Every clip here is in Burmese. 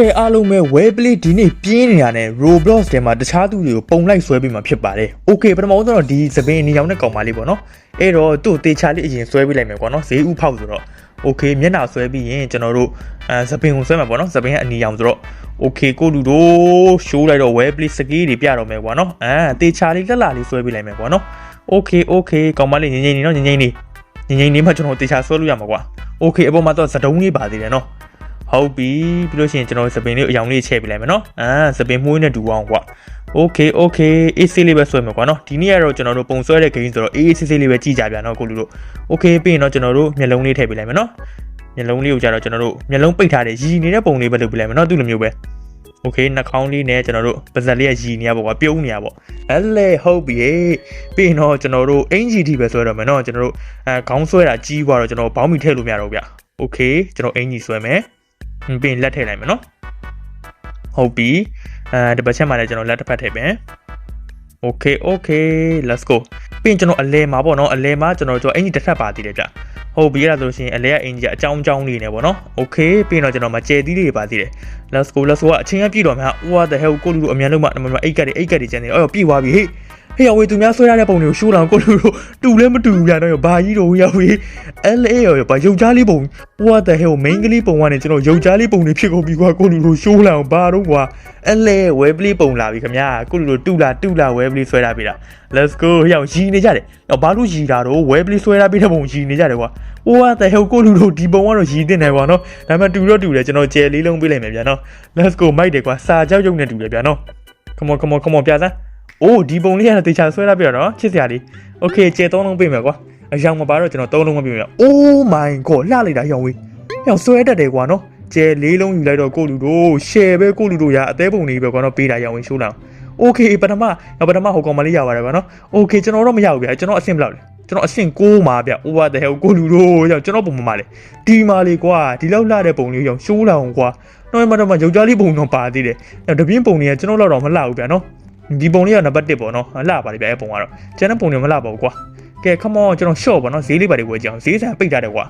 ကဲအားလုံးပဲ webplay ဒီနေ့ပြင်းနေရတဲ့ Roblox ထဲမှာတခြားသူတွေကိုပုံလိုက်ဆွဲပြီးမှဖြစ်ပါတယ်။ Okay ပထမဆုံးတော့ဒီသပင်နေအောင်နဲ့ကောင်မလေးပေါ့နော်။အဲ့တော့သူ့တေချာလေးအရင်ဆွဲပြီးလိုက်မယ်ပေါ့နော်။ဈေးဥဖောက်ဆိုတော့ Okay မျက်နှာဆွဲပြီးရင်ကျွန်တော်တို့အဲသပင်ကိုဆွဲမှာပေါ့နော်။သပင်ကအနီအောင်ဆိုတော့ Okay ကိုလူတို့ရှိုးလိုက်တော့ webplay စကေးတွေပြတော့မယ်ကွာနော်။အဲတေချာလေးလက်လာလေးဆွဲပြီးလိုက်မယ်ကွာနော်။ Okay Okay ကောင်မလေးငင်းငင်းနေနော်ငင်းငင်းနေငင်းငင်းနေမှကျွန်တော်တေချာဆွဲလို့ရမှာကွာ။ Okay အပေါ်မှာတော့သတုံးလေးပါသေးတယ်နော်။ ဟုတ်ပြီပြီးလို့ရှိရင်ကျွန်တော်စပင်လေးအယောင်လေးချဲ့ပြလိုက်မယ်နော်အာစပင်မှုန်းနဲ့တူအောင်ကွာโอเคโอเคအေးဆေးလေးပဲဆွဲမယ်ကွာနော်ဒီနေ့ကတော့ကျွန်တော်တို့ပုံဆွဲတဲ့ဂိမ်းဆိုတော့အေးအေးဆေးဆေးလေးပဲကြည့်ကြပြန်နော်ကိုလူတို့โอเคပြီးရင်တော့ကျွန်တော်တို့မျက်လုံးလေးထည့်ပြလိုက်မယ်နော်မျက်လုံးလေးကိုကြတော့ကျွန်တော်တို့မျက်လုံးပိတ်ထားတဲ့ရည်နေတဲ့ပုံလေးပဲလုပ်ပြလိုက်မယ်နော်သူ့လိုမျိုးပဲโอเคနှာခေါင်းလေးနဲ့ကျွန်တော်တို့ပါဇက်လေးကရည်နေရပေါ့ကွာပြုံးနေရပေါ့အဲ့လေဟုတ်ပြီပြီးရင်တော့ကျွန်တော်တို့အင်ဂျီတီပဲဆွဲတော့မယ်နော်ကျွန်တော်တို့အဲခေါင်းဆွဲတာကြီးသွားတော့ကျွန်တော်ဘောင်းမီထည့်လို့မရတော့ဘူးဗျโอเคကျွန်တော်အင်ဂျီဆွဲမယ် ပြီးရင်လက်ထည့်လိုက်မယ်နော်ဟုတ်ပြီအဲဒီဘက်ချက်မှာလည်းကျွန်တော်လက်တစ်ဖက်ထည့်မယ် Okay okay let's go ပြီးရင်ကျွန်တော်အလဲမှာပေါ့နော်အလဲမှာကျွန်တော်ကျွန်တော်အင်ကြီးတစ်ထပ်ပါသေးတယ်ဗျဟုတ်ပြီအဲ့ဒါဆိုရှင်အလဲကအင်ကြီးအကြောင်းအကြောင်းလေးနေပေါ့နော် Okay ပြီးရင်တော့ကျွန်တော်မကျဲသီးလေးပါသေးတယ် let's go let's go အချင်းကပြည့်တော့မှာ what the hell ကိုလူတို့အမြန်လုံးမအိတ်ကတ်တွေအိတ်ကတ်တွေကျန်နေအော်ပြည့်သွားပြီဟေး ဟေးရဝေသူများဆွဲရတဲ့ပုံတွေကိုရှိုးလောင်ကိုလူတို့တူလည်းမတူဘူးဗျာတော့ဘာကြီးတော့ရဝေ LA ရောဘာရုပ်ကြားလေးပုံ what the hell main ကလေးပုံကနေကျွန်တော်ရုပ်ကြားလေးပုံတွေဖြစ်ကုန်ပြီကွာကိုလူတို့ရှိုးလောင်ဘာတော့ကွာ LA webplay ပုံလာပြီခင်ဗျာကိုလူတို့တူလာတူလာ webplay ဆွဲထားပြီလား let's go ဟေးရရီနေကြတယ်တော့ဘာလို့ရီတာတော့ webplay ဆွဲထားပြီးတဲ့ပုံရီနေကြတယ်ကွာ what the hell ကိုလူတို့ဒီပုံကတော့ရီတင်တယ်ကွာနော်ဒါမှတူတော့တူတယ်ကျွန်တော်ကျယ်လေးလုံးပေးလိုက်မယ်ဗျာနော် let's go မိုက်တယ်ကွာစာကြောက်ရုပ်နဲ့တူတယ်ဗျာနော် come on come on come on ပြစမ်း အိုးဒီပုံလေးကတော့တေချာဆွဲထားပြတော့ချစ်စရာလေးโอเคကျေသုံးလုံးပေးမယ်ကွာအယောင်မပါတော့ကျွန်တော်သုံးလုံးမပေးမယ် Oh my god လှလိုက်တာရောင်ဝေးရောင်ဆွဲတတ်တယ်ကွာနော်ကျဲလေးလုံးယူလိုက်တော့ကိုလူတို့ share ပဲကိုလူတို့ရအသေးပုံလေးပဲကွာနော်ပေးတာရောင်ဝေးရှိုးလာโอเคပထမပထမဟိုကောင်မလေးရပါတယ်ကွာနော်โอเคကျွန်တော်တော့မရဘူးဗျာကျွန်တော်အဆင့်ဘယ်လောက်လဲကျွန်တော်အဆင့်6မှာဗျ over the hell ကိုလူတို့ရောကျွန်တော်ပုံမှန်လေဒီမှာလေကွာဒီလောက်လှတဲ့ပုံလေးရောင်ရှိုးလာအောင်ကွာတော့မှတော့မှယောက်ျားလေးပုံတော့ပါသေးတယ်တပြင်းပုံတွေကကျွန်တော်လောက်တော့မလှဘူးဗျာနော် ဒီပုံလေးကနံပါတ်1ပေါ့နော်လှပါလိမ့်ဗျအဲ့ပုံကတော့ကျန်တဲ့ပုံတွေမလှပါဘူးကွာကဲ come on ကျွန်တော် short ပေါ့နော်ဈေးလေးပါတွေဝယ်ကြအောင်ဈေးဆန်ပိတ်ထားတယ်ကွာ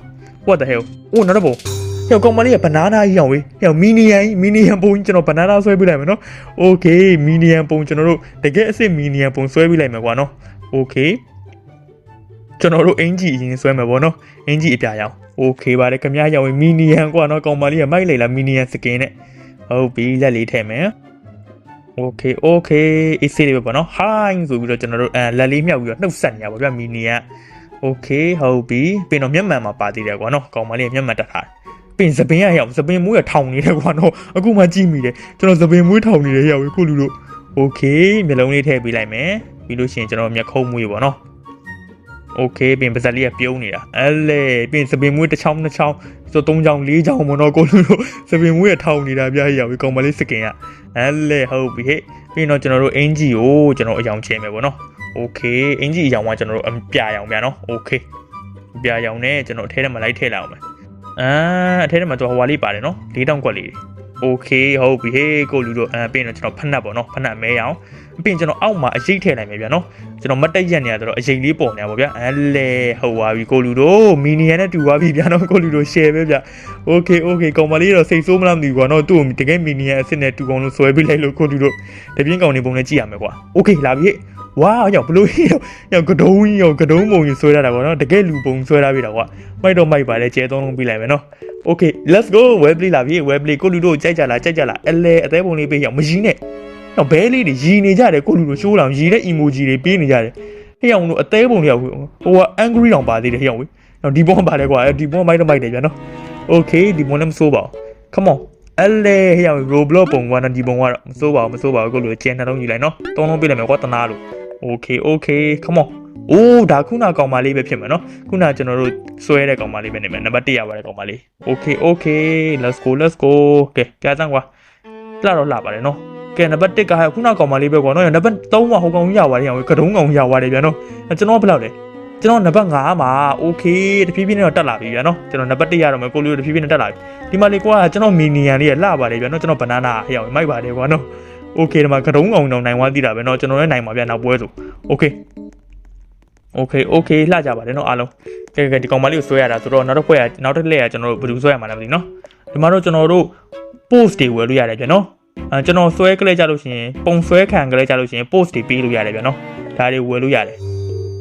what the hell အိုးနောက်တော့ပုံဟဲ့ကောင်မလေးကဘနာနာကြီးအောင်ဝေးဟဲ့မီနီယန်မီနီယန်ပုံကျွန်တော်ဘနာနာဆွဲပေးလိုက်မယ်နော် okay မီနီယန်ပုံကျွန်တော်တို့တကယ်အစ်စ်မီနီယန်ပုံဆွဲပေးလိုက်မယ်ကွာနော် okay ကျွန်တော်တို့အင်ဂျီအရင်ဆွဲမယ်ပေါ့နော်အင်ဂျီအပြာရောင် okay ပါတယ်ခင်ဗျားရောင်မီနီယန်ကွာနော်ကောင်မလေးကမိုက်လိုက်လားမီနီယန်စကင်နဲ့ဟုတ်ပြီလက်လေးထည့်မယ် okay okay အေးဆေးလေးပဲပေါ့နော် hi ဆိုပြီးတော့ကျွန်တော်တို့အဲလက်လေးမြောက်ပြီးတော့နှုတ်ဆက်နေရပါဗျမီနီက okay ဟုတ်ပြီပြင်တော့မျက်မှန်မှာပါသေးတယ်ကွာနော်ကောင်မလေးမျက်မှန်တက်ထားပြင်စပင်ရရောက်စပင်မွေးရထောင်နေတယ်ကွာနော်အခုမှကြည့်မိတယ်ကျွန်တော်စပင်မွေးထောင်နေတယ်ရောက်ခုလူတို့ okay မျက်လုံးလေးထည့်ပေးလိုက်မယ်ပြီးလို့ရှိရင်ကျွန်တော်မျက်ခုံးမွေးပေါ့နော် okay ပြင်ပါဇက်လေးကပြုံးနေတာအဲ့လေပြင်စပင်မွေးတစ်ချောင်းနှစ်ချောင်းဆိုသုံးချောင်းလေးချောင်းပေါ့နော်ကိုလူတို့စပင်မွေးရထောင်နေတာဗျာရောက်ကောင်မလေးစကင်က အဲ့လေဟုတ်ပြီဟဲ့ပြီးတော့ကျွန်တော်တို့အင်ဂျီကိုကျွန်တော်အယောင်ချင်မယ်ပေါ့နော်โอเคအင်ဂျီအယောင်ကကျွန်တော်တို့အပြာရောင်ပြန်နော်โอเคပြာရောင်နဲ့ကျွန်တော်အထဲထဲမှာလိုက်ထည့်လိုက်အောင်မယ်အာအထဲထဲမှာတော့ဟိုဟာလေးပါတယ်နော်၄တောင်ကွက်လေးโอเคဟုတ်ပြီဟေးကိုလူတို့အဲပြီးတော့ကျွန်တော်ဖက်နှက်ပေါ့နော်ဖက်နှက်မဲရောင် ပြီးရင်ကျွန်တော်အောက်မှာအရေးထည့်လိုက်မယ်ဗျာနော်ကျွန်တော်မတ်တက်ရက်နေရတော့အရေးလေးပေါ်နေတာပေါ့ဗျာအဲ့လေဟုတ်ပါပြီကိုလူတို့မီနီယန်နဲ့တူသွားပြီဗျာနော်ကိုလူတို့ share ပဲဗျာ okay okay ကောင်မလေးတော့စိတ်ဆိုးမလားမသိဘူးကွာနော်သူ့ကိုတကယ်မီနီယန်အစ်စ်နဲ့တူကောင်လို့ဆွဲပေးလိုက်လို့ကိုလူတို့တပြင်းကောင်နေပုံနဲ့ကြည့်ရမယ်ကွာ okay လာပြီဟဲ့ဝါးရောက်ဘလို့ရောက်ကတုံးကြီးရောက်ကတုံးပုံကြီးဆွဲရတာကွာနော်တကယ်လူပုံဆွဲထားပြီတာကွာမိုက်တော့မိုက်ပါလေကျဲသုံးလုံးပြီးလိုက်မယ်နော် okay let's go web play လာပြီ web play ကိုလူတို့ကြိုက်ကြလားကြိုက်ကြလားအလဲအသေးပုံလေးပေးရောက်မရင်းနဲ့ တော့ဘဲလေးတွေရီနေကြတယ်ကိုလူတို့ရှိုးလောင်ရီတဲ့ emoji တွေပေးနေကြတယ်ဟဲ့အောင်တို့အသေးပုံတွေရောက်ဟိုက angry တောင်ပါသေးတယ်ဟဲ့အောင်ဝေးတော့ဒီပုံပါတယ်ကွာဒီပုံမိုက်တော့မိုက်တယ်ဗျာနော် okay ဒီပုံလည်းမစိုးပါဘူး come on အဲ့လေဟဲ့ရောက် roblox ပုံကနော်ဒီပုံကတော့မစိုးပါဘူးမစိုးပါဘူးကိုလူကျန်နှလုံးယူလိုက်နော်သုံးလုံးပေးလိုက်မယ်ကွာတနာလို့ okay okay come on အိုးဒါခုနကောင်မလေးပဲဖြစ်မှာနော်ခုနကျွန်တော်တို့ဆွဲတဲ့ကောင်မလေးပဲနေမယ်နံပါတ်1ရပါတယ်ကောင်မလေး okay okay let's go let's go ကဲကြားစမ်းကွာလှတော့လှပါတယ်နော် ကဲနံပါတ်1ကခုနကောင်မလေးပဲကွာနော်နံပါတ်3ကဟိုကောင်ကြီးရွာပါတယ်ကွာကတုံးကောင်ကြီးရွာပါတယ်ဗျာနော်ကျွန်တော်ဘယ်လောက်လဲကျွန်တော်နံပါတ်5မှာ okay တဖြည်းဖြည်းနဲ့တော့တက်လာပြီဗျာနော်ကျွန်တော်နံပါတ်1ရတော့မယ်ပိုလီယိုတဖြည်းဖြည်းနဲ့တက်လာပြီဒီမှာလေကွာကျွန်တော်မီနီယန်လေးရလှပါတယ်ဗျာနော်ကျွန်တော်ဘနာနာအရောင်မိုက်ပါတယ်ကွာနော် okay ဒီမှာကတုံးကောင်တော့နိုင်ဝါသိတာပဲနော်ကျွန်တော်လည်းနိုင်ပါဗျာနောက်ပွဲဆို okay okay okay လှကြပါတယ်နော်အားလုံးကဲကဲဒီကောင်မလေးကိုဆွဲရတာဆိုတော့နောက်တစ်ဖွဲ့ကနောက်တစ်လက်ကကျွန်တော်တို့ဘယ်သူဆွဲရမှာလဲမသိနော်ဒီမှာတော့ကျွန်တော်တို့ post တွေဝယ်လို့ရတယ်ဗျာနော် အဲကျွန်တော်ဆွဲကလေးကြလို့ရှိရင်ပုံဆွဲခံကလေးကြလို့ရှိရင် post တွေပေးလို့ရတယ်ဗျနော်ဒါတွေဝယ်လို့ရတယ်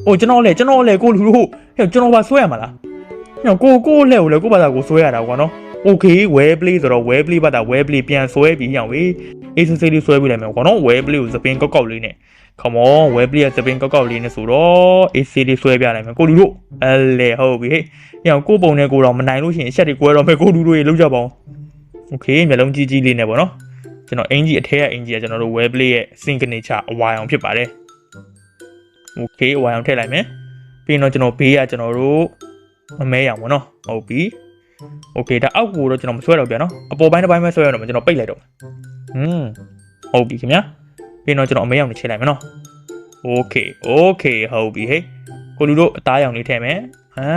အိုးကျွန်တော်လေကျွန်တော်လေကိုလူတို့ဟဲ့ကျွန်တော်ဘာဆွဲရမှာလားဟဲ့ကိုကိုလက်ကိုလေကိုဘာသာကိုဆွဲရတာကွာနော် okay well play ဆိုတော့ well play ဘာသာ well play ပြန်ဆွဲပြီးအောင်ဝေး agency လေးဆွဲပြီးလိုက်မယ်ကွာနော် well play ကိုစပင်ကောက်ကောက်လေးနဲ့ come on well play ကစပင်ကောက်ကောက်လေးနဲ့ဆိုတော့ AC လေးဆွဲပြလိုက်မယ်ကိုလူတို့အဲလေဟုတ်ပြီဟဲ့ညောင်ကိုပုံနဲ့ကိုတော့မနိုင်လို့ရှိရင်အချက်တွေကွဲတော့မယ်ကိုလူတို့ရေလောက်ကြပါအောင် okay မျက်လုံးကြီးကြီးလေးနဲ့ပေါ့နော် ကျွန်တော်အင်ဂျီအထက်ကအင်ဂျီကကျွန်တော်တို့ well play ရဲ့ signature အဝါအောင်ဖြစ်ပါတယ် okay အဝါအောင်ထည့်လိုက်မယ်ပြီးရင်တော့ကျွန်တော်ဘေးကကျွန်တော်တို့မမဲရအောင်ပေါ့နော်ဟုတ်ပြီ okay ဒါအောက်ကိုတော့ကျွန်တော်မဆွဲတော့ပြန်နော်အပေါ်ပိုင်းတစ်ပိုင်းပဲဆွဲရတော့မယ်ကျွန်တော်ပိတ်လိုက်တော့မယ်อืมဟုတ်ပြီခင်ဗျာပြီးရင်တော့ကျွန်တော်အမဲရောင်နဲ့ချိန်လိုက်မယ်နော် okay okay ဟုတ်ပြီဟေးကိုလူတို့အသားရောင်လေးထည့်မယ်အာ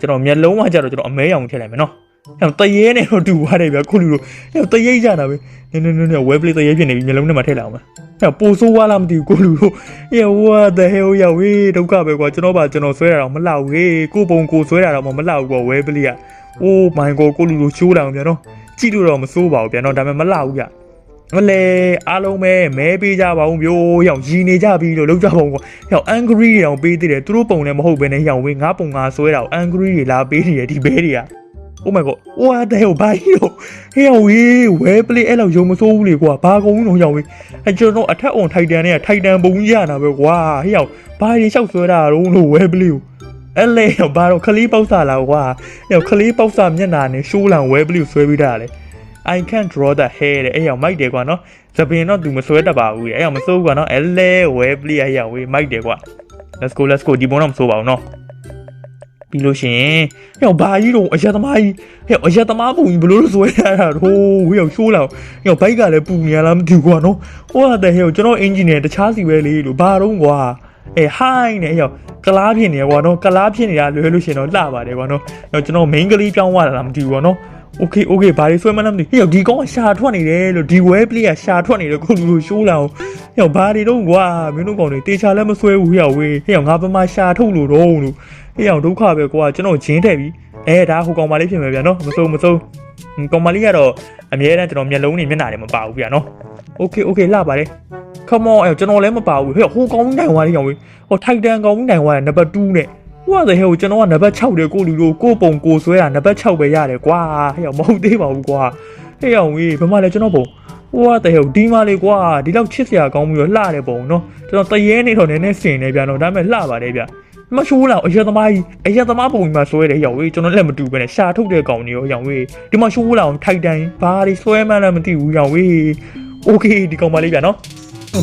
ကျွန်တော်မျက်လုံးကကြတော့ကျွန်တော်အမဲရောင်ထည့်လိုက်မယ်နော် ဟဲ့တရေနဲ့တော့တူသွားတယ်ဗျာကိုလူတို့ဟဲ့တရေကြတာပဲနင်းနင်းနင်း web play တရေဖြစ်နေပြီမျက်လုံးထဲမှာထည့်လိုက်အောင်မယ်ဟဲ့ပိုဆိုးွားလားမသိဘူးကိုလူတို့ဟဲ့ what the hell ရောက်ဝေးဒုက္ခပဲကွာကျွန်တော်ပါကျွန်တော်ဆွဲတာတော့မလှဘူးဟေးကိုပုံကိုဆွဲတာတော့မလှဘူးကွာ web play က oh my god ကိုလူတို့ရှိုးလာအောင်ဗျာနော်ကြည့်လို့တော့မစိုးပါဘူးဗျာနော်ဒါပေမဲ့မလှဘူးဗျာမလဲအားလုံးပဲမဲပေးကြပါဦးမျိုးရောင်ရီနေကြပြီလို့လောက်ကြပါဦးကွာရောင် angry တွေတောင်ပေးသေးတယ်သူတို့ပုံလည်းမဟုတ်ဘဲနဲ့ရောင်ဝေးငါပုံငါဆွဲတာကို angry တွေလာပေးနေတယ်ဒီဘဲတွေက Oh my god ဝါတဲ့ဟိုဘာကြီးတော့ဟဲ့ဝေးဝဲပလေးအဲ့လောက်ရုံမစိုးဘူးလေကွာဘာကုန်းလုံးရောင်ဝေးအကျွန်တော်အထက်အွန်ထိုက်တန်နဲ့ထိုက်တန်ပုံကြီးရတာပဲကွာဟဲ့ရောက်ဘာကြီးလျှောက်ဆွဲတာတော့လို့ဝဲပလေးကိုအဲ့လေဘာတော့ခလေးပေါက်စားလာကွာဟဲ့ခလေးပေါက်စားမျက်နာနဲ့ရှိုးလံဝဲပလေးကိုဆွဲပြီးတာလေ I can't draw the hair တဲ့အဲ့ရောက်မိုက်တယ်ကွာနော်သပင်တော့ तू မဆွဲတတ်ပါဘူးတဲ့အဲ့ရောက်မစိုးဘူးကွာနော်အဲ့လေဝဲပလေးအဲ့ရောက်ဝေးမိုက်တယ်ကွာ let's go let's go ဒီပုံတော့မစိုးပါဘူးနော် ပြီးလို့ရှိရင်ဟဲ့ဘာကြီးတော့အရက်သမားကြီးဟဲ့အရက်သမားပုံကြီးဘလို့လို့ဆွဲရတာတော့ဟဲ့ရှိုးလာဟဲ့ဘိုက်ကလည်းပူနေရလားမသိဘူးကွာနော်ဟိုကတဲ့ဟဲ့ကျွန်တော်အင်ဂျင်နီယာတခြားစီပဲလေလို့ဘာတော့ကွာအဲဟိုင်းနဲ့ဟဲ့ကလားဖြစ်နေရကွာနော်ကလားဖြစ်နေတာလွယ်လို့ရှိရင်တော့လှပါတယ်ကွာနော်တော့ကျွန်တော် main ကလေးပြောင်းသွားတာလားမသိဘူးကွာနော် okay okay ဘာတွေဆွဲမလဲမသိဟေ့ဒီကောင်ကရှာထွက်နေတယ်လို့ဒီ web play ကရှာထွက်နေတယ်ကိုလူလူရှိုးလာအောင်ဟေ့ဘာတွေတော့ကွာမင်းတို့ကောင်တွေတေချာလည်းမဆွဲဘူးဟေ့ဝေးဟေ့ငါပမာရှာထုတ်လို့တော့လို့ ဟေ့အောင်ဒုက္ခပဲကွာကျွန်တော်ဂျင်းထည့်ပြီအဲဒါဟိုကောင်မလေးဖြစ်မယ်ဗျာနော်မစိုးမစိုးကောင်မလေးကတော့အမြဲတမ်းကျွန်တော်မျက်လုံးတွေမျက်နှာတွေမပါဘူးဗျာနော် okay okay လှပါတယ် come on အဲကျွန်တော်လည်းမပါဘူးဟေ့ဟိုကောင်နိုင်သွားလေးကောင်ဝေးဟိုထိုက်တန်ကောင်နိုင်သွားတယ်နံပါတ်2နဲ့ဟိုကတည်းကကျွန်တော်ကနံပါတ်6တယ်ကိုလူတို့ကိုပုံကိုဆွဲတာနံပါတ်6ပဲရတယ်ကွာဟဲ့မဟုတ်သေးပါဘူးကွာဟဲ့အောင်ကြီးဘယ်မှလဲကျွန်တော်ပုံဟိုကတည်းကဒီမှလေကွာဒီလောက်ချစ်စရာကောင်းပြီးတော့လှတယ်ပုံနော်ကျွန်တော်တရေနေတော့နည်းနည်းစင်နေပြန်တော့ဒါပေမဲ့လှပါတယ်ဗျ မရှိုးလာအရက်သမားကြီးအရက်သမားပုံကြီးမှာဆွဲတယ်ရောက်ဝေးကျွန်တော်လက်မတူပဲနဲ့ရှာထုတ်တဲ့ကောင်တွေရောရောက်ဝေးဒီမှာရှိုးလာအောင်ထိုက်တန်ဘာတွေဆွဲမှန်းလည်းမသိဘူးရောက်ဝေးโอเคဒီကောင်မလေးဗျနော်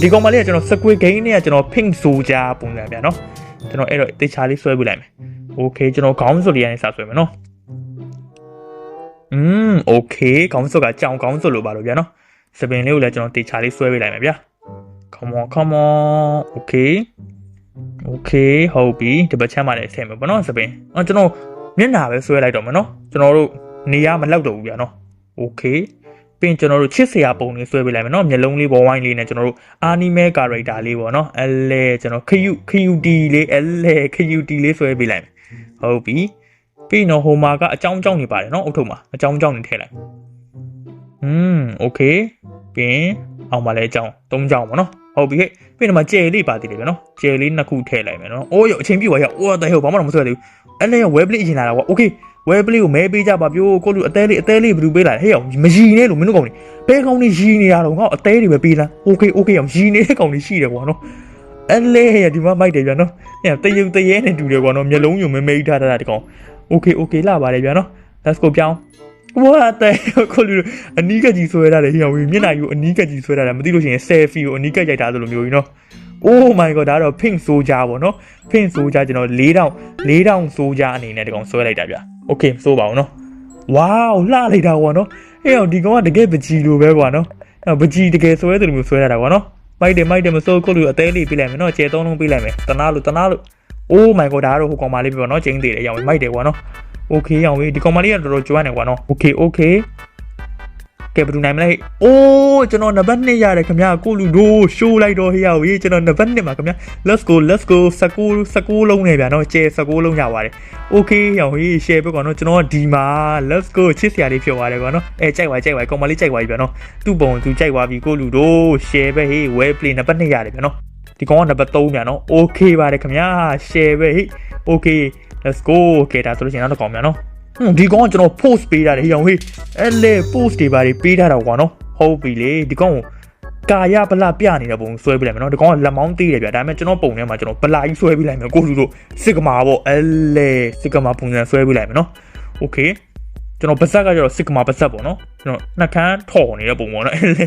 ဒီကောင်မလေးကကျွန်တော် squid game နဲ့ကကျွန်တော် pink soldier ပုံစံဗျနော် ကျွန်တော်အဲ့တော့တေချာလေးဆွဲပြလိုက်မယ်။ Okay ကျွန်တော်ခေါင်းစွပ်လေးကနေစဆွဲမယ်နော်။อืม okay ခေါင်းစွပ်ကကြောင်ခေါင်းစွပ်လိုပါလို့ဗျာနော်။စပင်လေးကိုလည်းကျွန်တော်တေချာလေးဆွဲပြလိုက်မယ်ဗျာ။ Come on come on okay okay ဟုတ်ပြီဒီဘက်ချမ်းမှာလည်းဆဲမယ်ပေါ့နော်စပင်။အော်ကျွန်တော်မျက်နှာပဲဆွဲလိုက်တော့မယ်နော်။ကျွန်တော်တို့နေရမလောက်တော့ဘူးဗျာနော်။ okay ပြင်ကျွန်တော်တို့ချစ်စရာပုံလေးဆွဲပေးလိုက်မယ်နော်မျက်လုံးလေးပေါ်ဝိုင်းလေးနဲ့ကျွန်တော်တို့ anime character လေးပေါ့နော်အဲလဲကျွန်တော်ခယူခယူတီလေးအဲလဲခယူတီလေးဆွဲပေးလိုက်မယ်ဟုတ်ပြီပြီးတော့ဟိုမှာကအကြောင်းကြောင်းနေပါတယ်နော်အုတ်ထုပ်မှာအကြောင်းကြောင်းနေထည့်လိုက်อืมโอเคပြင်အောင်ပါလဲအကြောင်း၃ကြောင်းပေါ့နော် ဟုတ်ပြီဟဲ့ပြီးတော့မှကျယ်လေးပါသေးတယ်ဗျနော်ကျယ်လေးနှစ်ခုထည့်လိုက်မယ်နော်အိုးရအချိန်ပြည့်ပါရအိုးတဲ့ဟိုဘာမှတော့မဆွဲသေးဘူးအဲလဲ web play အရင်လာတာကွာโอเค web play ကိုမဲပေးကြပါပြိုးကိုလူအသေးလေးအသေးလေးဘယ်သူပေးလာလဲဟဲ့အောင်မရီနဲ့လို့မင်းတို့ကောင်နေဘဲကောင်နေရီနေတာတော့ငါ့အသေးတွေပဲပေးလား okay okay အောင်ရီနေတဲ့ကောင်တွေရှိတယ်ကွာနော်အဲလဲဟဲ့ဒီမှာမိုက်တယ်ဗျာနော်ဟဲ့တရုတ်တရဲနဲ့တူတယ်ကွာနော်မျက်လုံးယုံမဲမဲထားတာတကောင် okay okay လာပါတယ်ဗျာနော် let's go ပြောင်း ဝါတဲ့ကိုလူအနီးကကြီးဆွဲထားတယ်ဟိအောင်မျက်နှာကြီးကိုအနီးကကြီးဆွဲထားတယ်မသိလို့ရှိရင် selfie ကိုအနီးကရိုက်ထားသလိုမျိုးကြီးနော် oh my god ဒါတော့ pink soldier ပေါ့နော် pink soldier ကျွန်တော်၄တောင်၄တောင် soldier အနေနဲ့ဒီကောင်ဆွဲလိုက်တာဗျာ okay ဆိုပါအောင်နော် wow လှလိုက်တာကွာနော်ဟဲ့အောင်ဒီကောင်ကတကယ်ပကြီးလိုပဲကွာနော်အဲ့ပကြီးတကယ်ဆွဲတယ်လို့မျိုးဆွဲရတာကွာနော်မိုက်တယ်မိုက်တယ်မစိုးခုတ်လို့အသေးလေးပြလိုက်မယ်နော်ကျဲသုံးလုံးပြလိုက်မယ်တနာလို့တနာလို့ oh my god ဒါကတော့ဟိုကောင်မလေးပြပါနော်ကျင်းသေးတယ်ရောင်မိုက်တယ်ကွာနော် okay ရောင်ဝေးဒီကောင်မလေးကတော်တော်ကျွမ်းတယ်ကွာနော် okay okay ကဲဘယ်သူနိုင်မလဲအိုးကျွန်တော်နံပါတ်2ရတယ်ခင်ဗျာကိုလူတို့ရှိုးလိုက်တော့ဟေ့ရောက်ကြီးကျွန်တော်နံပါတ်2ပါခင်ဗျာ let's go let's go 19 19လုံးနဲ့ဗျာနော်ကျဲ19လုံးရပါတယ် okay ရောက်ဟေး share ပဲကွာနော်ကျွန်တော်ဒီမှာ let's go ချစ်စရာလေးဖြစ်သွားတယ်ကွာနော်အဲကြိုက်ပါကြိုက်ပါကောင်မလေးကြိုက်ပါပြီဗျာနော်သူ့ပုံသူကြိုက်သွားပြီကိုလူတို့ share ပဲဟေး well play နံပါတ်2ရတယ်ဗျာနော်ဒီကောင်ကနံပါတ်3ဗျာနော် okay ပါတယ်ခင်ဗျာ share ပဲဟေး okay let's go okay ဒါဆိုလို့ရှိရင်နောက်တစ်ကောင်ဗျာနော်ဟွန်းဒီကောင်ကကျွန်တော် post ပေးတာလေဟေးအောင်ဟေးအဲ့လေ post တွေပါတွေပေးထားတာကွာနော်ဟုတ်ပြီလေဒီကောင်ကိုကာယဗလာပြနေတဲ့ပုံဆွဲပြလိုက်မယ်နော်ဒီကောင်ကလက်မောင်းသေးတယ်ဗျာဒါပေမဲ့ကျွန်တော်ပုံထဲမှာကျွန်တော်ဗလာကြီးဆွဲပြလိုက်မယ်ကိုလူတို့စစ်ကမာပေါ့အဲ့လေစစ်ကမာပုံစံဆွဲပြလိုက်မယ်နော်โอเคကျွန်တော်ပါဇက်ကကျတော့စစ်ကမာပါဇက်ပေါ့နော်ကျွန်တော်နှက်ခမ်းထော်နေတဲ့ပုံပေါ့နော်အဲ့လေ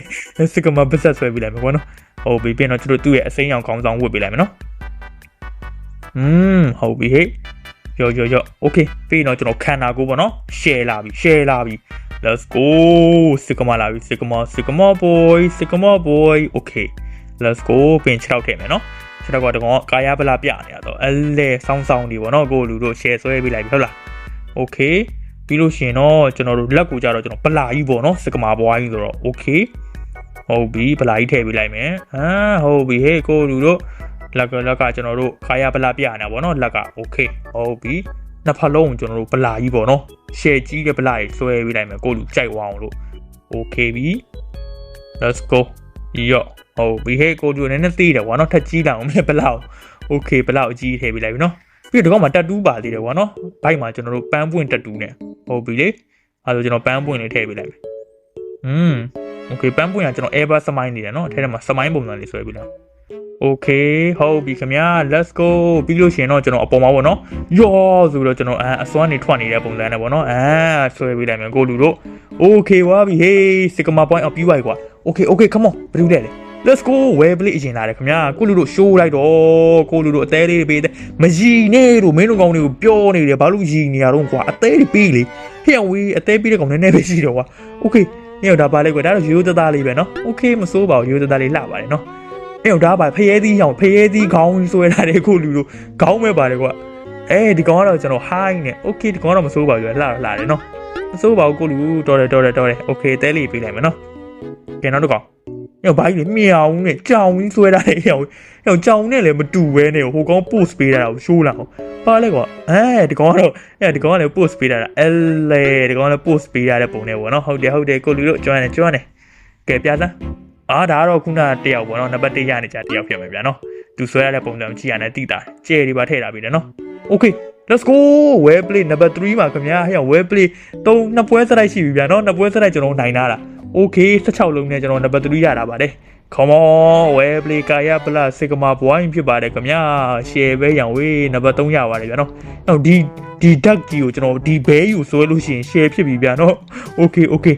စစ်ကမာပါဇက်ဆွဲပြလိုက်မယ်ကွာနော်ဟုတ်ပြီပြင်တော့ကျွန်တော်သူ့ရဲ့အစိမ်းရောင်ခေါင်းဆောင်ဝတ်ပြလိုက်မယ်နော်อืมဟုတ်ပြီဟေ့ ရော့ရော့ရော့ okay ပြီးတော့ကျွန်တော်ခန္ဓာကိုယ်ပေါ့နော် share လာပြီ share လာပြီ let's go စကမလာပြီစကမစကမ boy စကမ boy okay let's go ပင်6ထည့်မယ်နော်6တော့ကတော့ကာယဗလာပြနေရတော့အလဲဆောင်းဆောင်းဒီပေါ့နော်ကိုလူတို့ share ဆွဲပေးလိုက်ပြီဟုတ်လား okay ပြီးလို့ရှိရင်တော့ကျွန်တော်တို့လက်ကိုကြတော့ကျွန်တော်ဗလာကြီးပေါ့နော်စကမ boy ဆိုတော့ okay ဟုတ်ပြီဗလာကြီးထည့်ပေးလိုက်မယ်အာဟုတ်ပြီဟေးကိုလူတို့ လက်ကလက်ကကျွန်တော်တို့ခါရပလာပြနေတာပေါ့နော်လက်က okay ဟုတ်ပြီနှစ်ဖက်လုံးကိုကျွန်တော်တို့ပလာကြီးပေါ့နော်ရှယ်ကြီးတဲ့ပလာကြီးဆွဲပေးလိုက်မယ်ကိုလူကြိုက်ဝအောင်လို့ okay ပြီ let's go ယော့ဟုတ်ပြီဟေးကိုလူနည်းနည်းသေးတယ်ကွာနော်ထက်ကြီးလာအောင်မလဲပလောက် okay ပလောက်အကြီးထည့်ပေးလိုက်ပြီနော်ပြီးတော့ဒီကောင်မှာတက်တူးပါသေးတယ်ကွာနော်ဘိုက်မှာကျွန်တော်တို့ပန်းပွင့်တက်တူးနေဟုတ်ပြီလေအဲဒါဆိုကျွန်တော်ပန်းပွင့်လေးထည့်ပေးလိုက်မယ်อืม okay ပန်းပွင့်ကကျွန်တော် ever စမိုင်းနေတယ်နော်အထက်ထဲမှာစမိုင်းပုံစံလေးဆွဲပေးလိုက် okay ဟုတ်ပြီခင်ဗျာ let's go ပြီးလို့ရှိရင်တော့ကျွန်တော်အပေါ်မှာပေါ့နော်ယောဆိုတော့ကျွန်တော်အဲအစွမ်းနေထွက်နေတဲ့ပုံစံနဲ့ပေါ့နော်အဲဆွဲပေးလိုက်မယ်ကိုလူတို့ okay ဝါပြီ hey sigma point အပြီးပါကွာ okay okay come on ဘယ်လိုလဲလဲ let's go ဝယ်ပလေးအရင်လာတယ်ခင်ဗျာကိုလူတို့ show လိုက်တော့ကိုလူတို့အသေးလေးပေးတယ်မကြီးနေတို့မင်းတို့ကောင်တွေကိုပြောနေတယ်ဘာလို့ကြီးနေရတော့ကွာအသေးလေးပေးလေဟဲ့ဝေးအသေးပေးတဲ့ကောင်နည်းနည်းပဲရှိတော့ကွာ okay ညောဒါပါလေကွာဒါတော့ရိုးသားသားလေးပဲနော် okay မစိုးပါဘူးရိုးသားသားလေးလှပါတယ်နော် အဲ့တော့ဒါပါဖရဲသီးအောင်ဖရဲသီးခေါင်းဆွဲထားတဲ့ကိုလူတို့ခေါင်းမဲ့ပါတယ်ကွာအဲဒီကောင်ကတော့ကျွန်တော် high နဲ့ okay ဒီကောင်ကတော့မစိုးပါဘူးလှတော့လှတယ်နော်မစိုးပါဘူးကိုလူတော်တယ်တော်တယ်တော်တယ် okay တဲလေးပေးလိုက်မယ်နော်ကဲနောက်တစ်ကောင်ညောဘာကြီးလဲမြောင်နဲ့ကြောင်ကြီးဆွဲထားတဲ့ညောင်ညောင်ကြောင်နဲ့လည်းမတူပဲနဲ့ဟိုကောင် post ပေးတာကိုရှိုးလာအောင်ပါလဲကွာအဲဒီကောင်ကတော့အဲဒီကောင်ကလည်း post ပေးတာအဲလေဒီကောင်ကလည်း post ပေးရတဲ့ပုံနဲ့ပေါ့နော်ဟုတ်တယ်ဟုတ်တယ်ကိုလူတို့ကျွမ်းတယ်ကျွမ်းတယ်ကဲပြသား အာဒါကတော့ခုနတယောက်ပေါ့နော်နံပါတ်1ရနေကြတယောက်ဖြစ်မယ်ဗျာနော်သူဆွဲရတဲ့ပုံစံကြည့်ရတဲ့တိတာကျဲဒီပါထည့်တာပြီလေနော် okay let's go well play number 3မှာခင်ဗျာဟဲ့ well play ၃နှစ်ပွဲစတိုက်ရှိပြီဗျာနော်နှစ်ပွဲစတိုက်ကျွန်တော်နိုင်လာတာ okay 16လုံးနဲ့ကျွန်တော် number 3ရတာပါတယ် come on well play ကာယပလစစ်ကမာဘွိုင်းဖြစ်ပါတယ်ခင်ဗျာ share ပဲရန်ဝေး number 3ရပါတယ်ဗျာနော်နောက်ဒီဒီ duck ကြီးကိုကျွန်တော်ဒီဘဲယူဆွဲလို့ရှိရင် share ဖြစ်ပြီဗျာနော် okay okay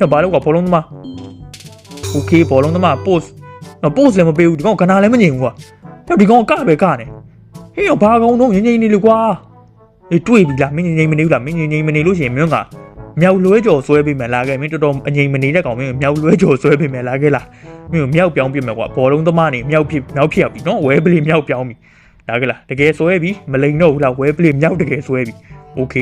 တော့ဘာလို့ကဘောလုံးသမား okay ဘောလုံးသမား post နော် post လည်းမပေးဘူးဒီကောင်ကနာလည်းမငြိမ်ဘူးကွာတော့ဒီကောင်ကပဲကနေဟေးဘာကောင်တော့ငြိမ်ငြိမ်နေလို့ကွာအေးတွေ့ပြီလားမင်းငြိမ်ငြိမ်မနေဘူးလားမင်းငြိမ်ငြိမ်မနေလို့ရှိရင်မင်းကမြောက်လွဲကြော်ဆွဲပေးမယ်လားခဲ့မင်းတော်တော်အငြိမ်မနေတဲ့ကောင်မင်းမြောက်လွဲကြော်ဆွဲပေးမယ်လားခဲ့လားမင်းမြောက်ပြောင်းပြမယ်ကွာဘောလုံးသမားနေမြောက်ဖြစ်မြောက်ဖြစ်ပြီနော်ဝဲပလီမြောက်ပြောင်းပြီလားခဲ့လားတကယ်ဆွဲပြီမလိန်တော့ဘူးလားဝဲပလီမြောက်တကယ်ဆွဲပြီโอเค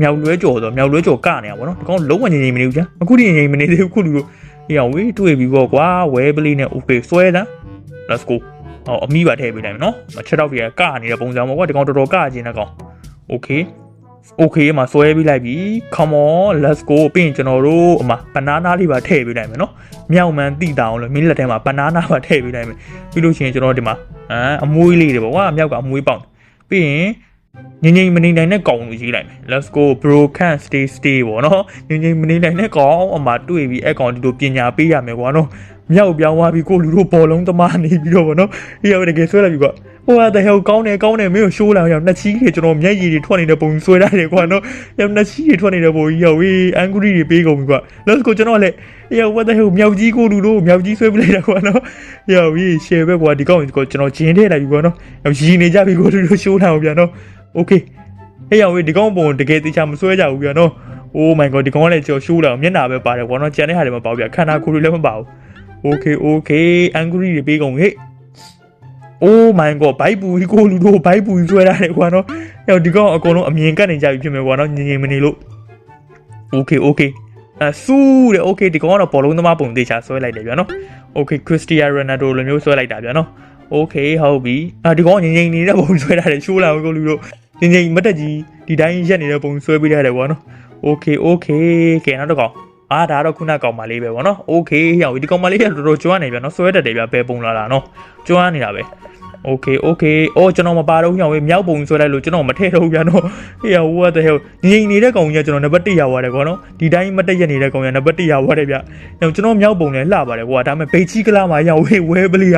မြောက်လွဲကြော်ဆိုမြောက်လွဲကြော်ကနေတာပေါ့နော်ဒီကောင်လုံးဝငြိမ်ငြိမ်မနေဘူးကြာအခုထိငြိမ်ငြိမ်မနေသေးဘူးခုလူတို့ ။ဟေးအောင်ဝေးတွေ့ပြီပေါ့ကွာဝဲပလေးနဲ့ okay ဆွဲတာ let's go ဟောအမိပါထည့်ပေးလိုက်မယ်နော်။မချက်တော့ပြကနေတဲ့ပုံစံပေါ့ကွာဒီကောင်တော်တော်ကခြင်းတဲ့ကောင်။ okay okay မှာဆွဲပြီးလိုက်ပြီ come on let's go ပြင်ကျွန်တော်တို့အမဘနာနာလေးပါထည့်ပေးလိုက်မယ်နော်မြောက်မှန်တိတာအောင်လို့မင်းလက်ထဲမှာဘနာနာပါထည့်ပေးလိုက်မယ်ပြီးလို့ရှိရင်ကျွန်တော်ဒီမှာအအမွှေးလေးတွေပေါ့ကွာမြောက်ကမွှေးပေါက်ပြီးရင် ငိမ့်ငိမ့်မနေနိုင်တဲ့ကောင်ကိုရေးလိုက်မယ် let's go bro can stay stay ပေါ့နော်ငိမ့်ငိမ့်မနေနိုင်တဲ့ကောင်အမတွေ့ပြီးအဲ့ကောင်ဒီလိုပညာပေးရမယ်ကွာနော်မြောက်ပြောင်းသွားပြီးကိုလူတို့ဘောလုံးသမားနေပြီးတော့ဗောနော်ဒီရောက်တကယ်ဆွဲလိုက်ပြီကွာဟိုကတဟဲကောင်းတယ်ကောင်းတယ်မင်းကိုရှိုးလာအောင်နှစ်ချီးတွေကျွန်တော်မျက်ရည်တွေထွက်နေတဲ့ပုံဆွဲထားတယ်ကွာနော်ရောက်နှစ်ချီးတွေထွက်နေတဲ့ပုံကြီးရောက်ဝေးအန်ဂူရီတွေပေးကုန်ပြီကွာ let's go ကျွန်တော်လည်းရောက် what the hell မြောက်ကြီးကိုလူတို့မြောက်ကြီးဆွဲပလိုက်တာကွာနော်ရောက်ဝေး share ပဲကွာဒီကောင်ကိုကျွန်တော်ဂျင်းထည့်လိုက်ပြီကွာနော်ရောက်ရည်နေကြပြီကိုလူတို့ရှိုးလာအောင်ဗျာနော် okay ဟဲ့ရောက်ဝေးဒီကောင်ပုံတကယ်တေချာမဆွဲကြဘူးဗျာနော် oh my god ဒီကောင်ကလည်းကြော်ရှိုးလာအောင်မျက်နှာပဲပါတယ်ကွာနော်ကြံတဲ့ဟာတွေမပါဘူးဗျာခန္ဓာကိုယ်တွေလည်းမပါဘူး okay okay angry တွေပေးကုန်ဟေ့ oh my god ဘိုက်ပူကြီးကိုလူတို့ဘိုက်ပူကြီးဆွဲရတယ်ကွာနော်ဟဲ့ဒီကောင်အကုန်လုံးအမြင်ကတ်နေကြပြီဖြစ်မယ်ကွာနော်ညင်ညင်မနေလို့ okay okay အဲစူးတဲ့ okay ဒီကောင်ကတော့ဘောလုံးသမားပုံသေးချာဆွဲလိုက်တယ်ဗျာနော် okay Cristiano Ronaldo လိုမျိုးဆွဲလိုက်တာဗျာနော် okay ဟုတ်ပြီအာဒီကောင်ကငငိမ့်နေတဲ့ပုံဆွဲထားတယ်ရှိုးလာကိုလူတို့ ငငိမ့်မတက်ကြီးဒီတိုင်းရက်နေတဲ့ပုံဆွဲပေးထားတယ်ကွာနော် okay okay ကဲနောက်တစ်ကောင်အာဒါတော့ခုနကောင်မလေးပဲဗောနော် okay ဟောဒီကောင်မလေးကတော်တော်ကျွမ်းနေဗျာနော်ဆွဲတတ်တယ်ဗျာဘယ်ပုံလာတာနော်ကျွမ်းနေတာပဲ okay okay အော်ကျွန်တော်မပါတော့ဘူးဟောင်မြောက်ပုံဆွဲလိုက်လို့ကျွန်တော်မထည့်တော့ဘူးဗျာနော်ဟေး what the hell ငိမ့်နေတဲ့ကောင်ကြီးကကျွန်တော်နံပါတ်1ရောက်သွားတယ်ကွာနော်ဒီတိုင်းမတက်ရက်နေတဲ့ကောင်ကြီးကနံပါတ်1ရောက်သွားတယ်ဗျဟောကျွန်တော်မြောက်ပုံလည်းလှပါတယ်ကွာဒါပေမဲ့ဘေချီကလာမှာရောက်ဝေးဝဲပလီက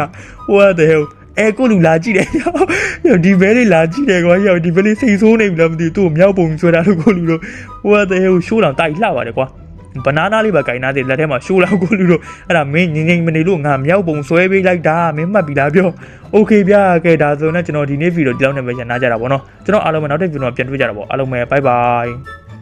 what the hell အဲကိုလူလာကြည့်တယ်ရောဒီဘဲလေးလာကြည့်တယ်ကွာရောဒီဘဲလေးစိတ်ဆိုးနေပြီလားမသိဘူးသူ့ကိုမြောက်ပုံဆွဲတာလို့ကိုလူတို့ what the hell ရှိုးတောင်တိုက်လှပါတယ်ကွာဘနာနာလေးပါဂိုင်းနာသေးလက်ထဲမှာရှိုးလာကိုလူတို့အဲ့ဒါမင်းငငိမ့်မနေလို့ငါမြောက်ပုံဆွဲပေးလိုက်တာမင်းမှတ်ပြီလားပြော okay ဗျာကဲဒါဆိုတော့ကျွန်တော်ဒီနေ့ဗီဒီယိုဒီလောက်နဲ့ပဲရန်နာကြတာပေါ့နော်ကျွန်တော်အားလုံးပဲနောက်တစ်ဗီဒီယိုမှာပြန်တွေ့ကြတာပေါ့အားလုံးပဲ bye bye